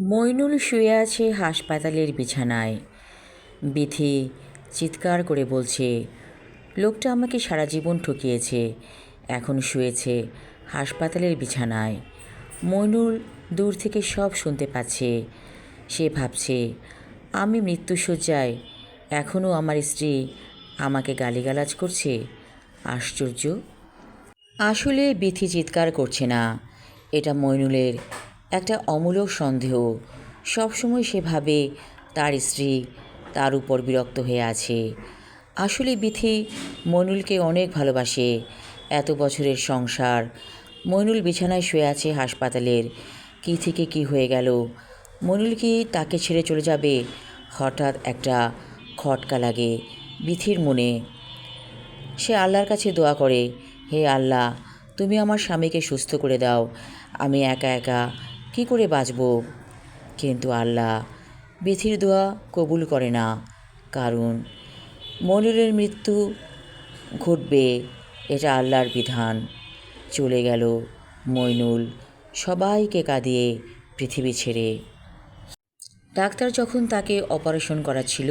মইনুল শুয়ে আছে হাসপাতালের বিছানায়। বিথি চিৎকার করে বলছে, লোকটা আমাকে সারা জীবন ঠকিয়েছে, এখন শুয়েছে হাসপাতালের বিছানায়। মইনুল দূর থেকে সব শুনতে পাচ্ছে। সে ভাবছে, আমি মৃত্যুশয্যায় এখনও আমার স্ত্রী আমাকে গালিগালাজ করছে? আশ্চর্য? আসলে বিথি চিৎকার করছে না। এটা মইনুলের একটা অমূলক সন্দেহ। সবসময় সেভাবে তার স্ত্রী তার উপর বিরক্ত হয়ে আছে। আসলে বিথি মনুলকে অনেক ভালোবাসে। এত বছরের সংসার, মনুল বিছানায় শুয়ে আছে হাসপাতালের। কী থেকে কি হয়ে গেল? মনুল কি তাকে ছেড়ে চলে যাবে? হঠাৎ একটা খটকা লাগে বিথির মনে। সে আল্লাহর কাছে দোয়া করে, হে আল্লাহ, তুমি আমার স্বামীকে সুস্থ করে দাও। আমি একা একা কি করে বাঁচব? কিন্তু আল্লাহ বিথির দোয়া কবুল করে না, কারণ মনিরের মৃত্যু ঘটবে, এটা আল্লাহর বিধান। চলে গেল মইনুল সবাইকে কাঁদিয়ে পৃথিবী ছেড়ে। ডাক্তার যখন তাকে অপারেশন করাচ্ছিল,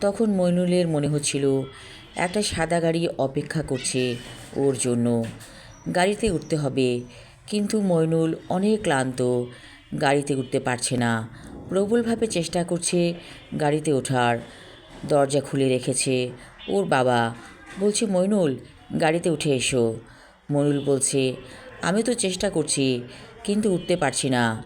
তখন মইনুলের মনে হচ্ছিল, একটা সাদা গাড়ি অপেক্ষা করছে ওর জন্য। গাড়িতে উঠতে হবে কিন্তু মইনুল অনেক ক্লান্ত। গাড়িতে উঠতে পারছে না। প্রবলভাবে চেষ্টা করছে গাড়িতে ওঠার। দরজা খুলে রেখেছে। ওর বাবা বলছে, মইনুল, গাড়িতে উঠে এসো। মইনুল বলছে, আমি তো চেষ্টা করছি, কিন্তু উঠতে পারছি না।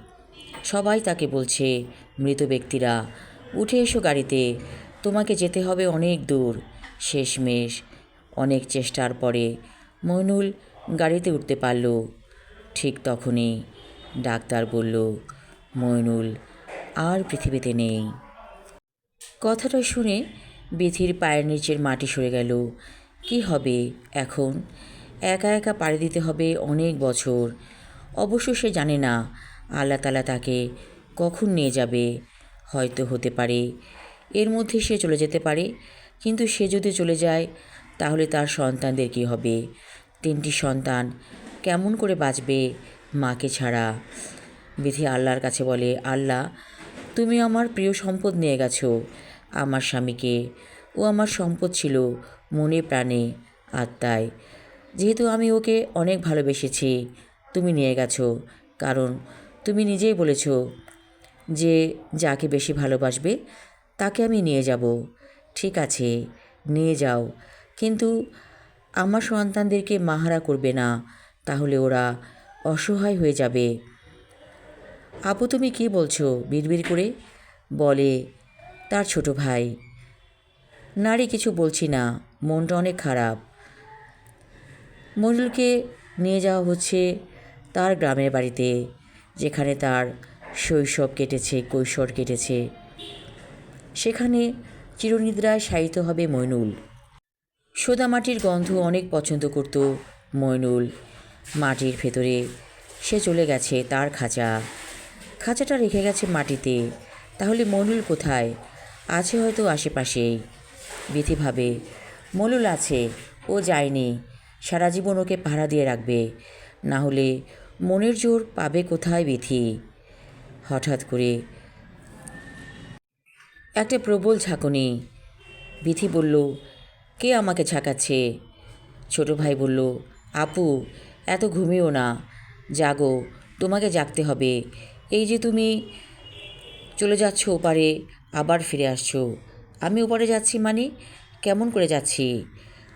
সবাই তাকে বলছে, মৃত ব্যক্তিরা, উঠে এসো গাড়িতে। তোমাকে যেতে হবে অনেক দূর। শেষমেশ অনেক চেষ্টার পরে মইনুল গাড়িতে উঠতে পারল। ঠিক তখনই ডাক্তার বলল, মইনুল, আর পৃথিবীতে নেই। কথাটা শুনে বিথির পায়ের নিচের মাটি সরে গেল। কি হবে এখন? একা একা পাড়ি দিতে হবে অনেক বছর। অবশ্য সে জানে না, আল্লাহ তালা তাকে কখন নিয়ে যাবে। হয়তো হতে পারে, এর মধ্যে সে চলে যেতে পারে। কিন্তু সে যদি চলে যায়, তাহলে তার সন্তানদের কী হবে? তিনটি সন্তান কেমন করে বাঁচবে মাকে ছাড়া? বিধি আল্লাহর কাছে বলে, আল্লাহ, তুমি আমার প্রিয় সম্পদ নিয়ে গেছো, আমার স্বামীকে। ও আমার সম্পদ ছিল মনে প্রাণে আত্মায়। যেহেতু আমি ওকে অনেক ভালোবেসেছি, তুমি নিয়ে গেছো। কারণ তুমি নিজেই বলেছ যে যাকে বেশি ভালোবাসবে, তাকে আমি নিয়ে যাব। ঠিক আছে, নিয়ে যাও। কিন্তু আমার সন্তানদেরকে মাহারা করবে না। তাহলে ওরা অসহায় হয়ে যাবে। আপু, তুমি কি বলছো? বিড়বিড় করে বলে, তার ছোট ভাই। নারী, কিছু বলছি না। মনটা অনেক খারাপ। মনিরুলকে নিয়ে যাওয়া হচ্ছে তার গ্রামের বাড়িতে, যেখানে তার শৈশব কেটেছে, কৈশোর কেটেছে। সেখানে চিরনিদ্রায় শায়িত হবে মইনুল। সোদামাটির গন্ধ অনেক পছন্দ করত মইনুল। মাটির ভেতরে। সে চলে গেছে তার খাঁচা। খাঁচাটা রেখে গেছে মাটিতে। তাহলে মইনুল কোথায়? আছে হয়তো আশেপাশেই। বিথি ভাবে, মনুল আছে, ও যায়নি। সারা জীবন ওকে পাহারা দিয়ে রাখবে। না হলে মনের জোর পাবে কোথায় বিথি হঠাৎ করে একটা প্রবল ঝাঁকুনি। বিথি বলল, কে আমাকে ঝাঁকাচ্ছে? ছোট ভাই বলল, আপু এত ঘুমিও না। জাগো, তোমাকে জাগতে হবে। এই যে তুমি চলে যাচ্ছ ওপারে, আবার ফিরে আসছো। আমি ওপারে যাচ্ছি মানে? কেমন করে যাচ্ছি?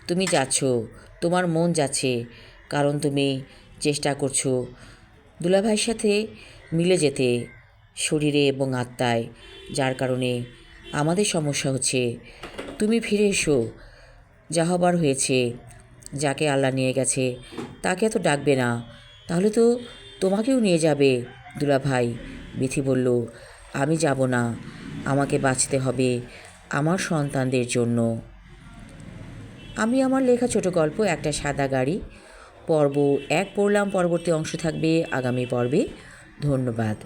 তুমি যাচ্ছ, তোমার মন যাচ্ছে, কারণ তুমি চেষ্টা করছ দুলাভাইয়ের সাথে মিলে যেতে, শরীরে এবং আত্মায়, যার কারণে আমাদের সমস্যা হচ্ছে। তুমি ফিরে এসো, যা হবার হয়েছে, যাকে আল্লাহ নিয়ে গেছে তাকে এত ডাকবে না। তাহলে তো তোমাকেও নিয়ে যাবে, দুলাভাই, বিথি বলল। আমি যাব না, আমাকে বাঁচতে হবে আমার সন্তানদের জন্য। আমি আমার লেখা ছোট গল্প, একটা সাদা গাড়ি, পর্ব এক পড়লাম, পরবর্তী অংশ থাকবে আগামী পর্বে। ধন্যবাদ।